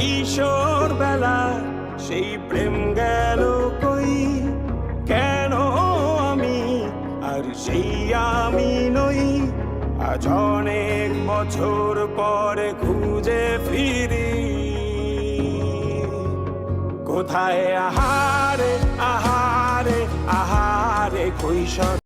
কিশোর বেলা, সেই প্রেম গেল কই? কেন আমি আর সেই আমি নই? আজ অনেক বছর পরে খুঁজে ফিরি। কোথায় আহারে আহারে আহারে কৈশোর